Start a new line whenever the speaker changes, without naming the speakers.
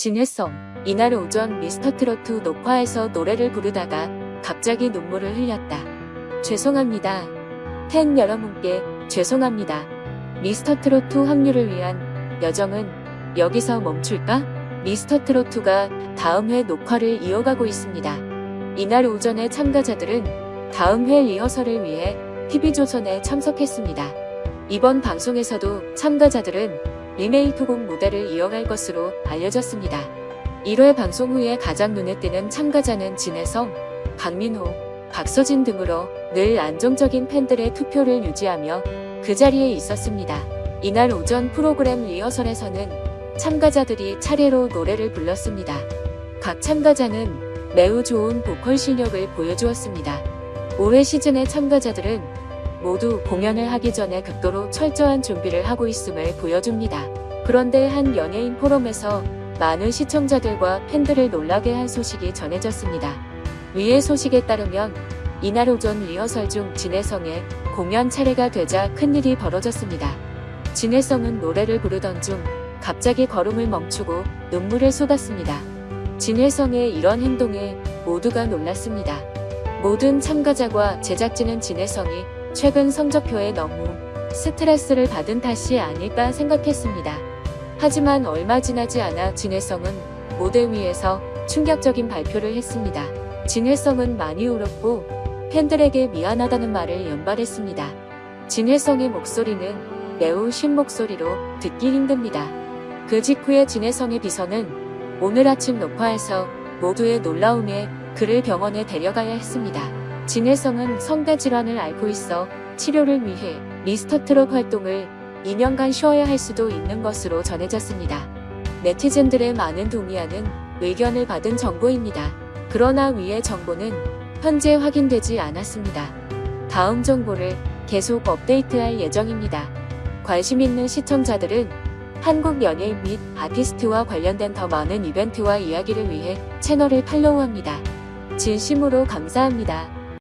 진혜성, 이날 오전 미스터트로트 녹화에서 노래를 부르다가 갑자기 눈물을 흘렸다. 죄송합니다. 팬 여러분께 죄송합니다. 미스터트로트 확률을 위한 여정은 여기서 멈출까? 미스터트로트가 다음 회 녹화를 이어가고 있습니다. 이날 오전에 참가자들은 다음 회 리허설을 위해 TV조선에 참석했습니다. 이번 방송에서도 참가자들은 리메이크 곡 무대를 이어갈 것으로 알려졌습니다. 1회 방송 후에 가장 눈에 띄는 참가자는 진혜성, 박민호, 박서진 등으로 늘 안정적인 팬들의 투표를 유지하며 그 자리에 있었습니다. 이날 오전 프로그램 리허설에서는 참가자들이 차례로 노래를 불렀습니다. 각 참가자는 매우 좋은 보컬 실력을 보여주었습니다. 올해 시즌의 참가자들은 모두 공연을 하기 전에 극도로 철저한 준비를 하고 있음을 보여줍니다. 그런데 한 연예인 포럼에서 많은 시청자들과 팬들을 놀라게 한 소식이 전해졌습니다. 위의 소식에 따르면 이날 오전 리허설 중 진혜성의 공연 차례가 되자 큰일이 벌어졌습니다. 진혜성은 노래를 부르던 중 갑자기 걸음을 멈추고 눈물을 쏟았습니다. 진혜성의 이런 행동에 모두가 놀랐습니다. 모든 참가자와 제작진은 진혜성이 최근 성적표에 너무 스트레스를 받은 탓이 아닐까 생각했습니다. 하지만 얼마 지나지 않아 진혜성은 무대 위에서 충격적인 발표를 했습니다. 진혜성은 많이 울었고 팬들에게 미안하다는 말을 연발했습니다. 진혜성의 목소리는 매우 쉰 목소리로 듣기 힘듭니다. 그 직후에 진혜성의 비서는 오늘 아침 녹화에서 모두의 놀라움에 그를 병원에 데려가야 했습니다. 진혜성은 성대 질환을 앓고 있어 치료를 위해 미스터 트롯 활동을 2년간 쉬어야 할 수도 있는 것으로 전해졌습니다. 네티즌들의 많은 동의하는 의견을 받은 정보입니다. 그러나 위의 정보는 현재 확인되지 않았습니다. 다음 정보를 계속 업데이트할 예정입니다. 관심 있는 시청자들은 한국 연예인 및 아티스트와 관련된 더 많은 이벤트와 이야기를 위해 채널을 팔로우합니다. 진심으로 감사합니다.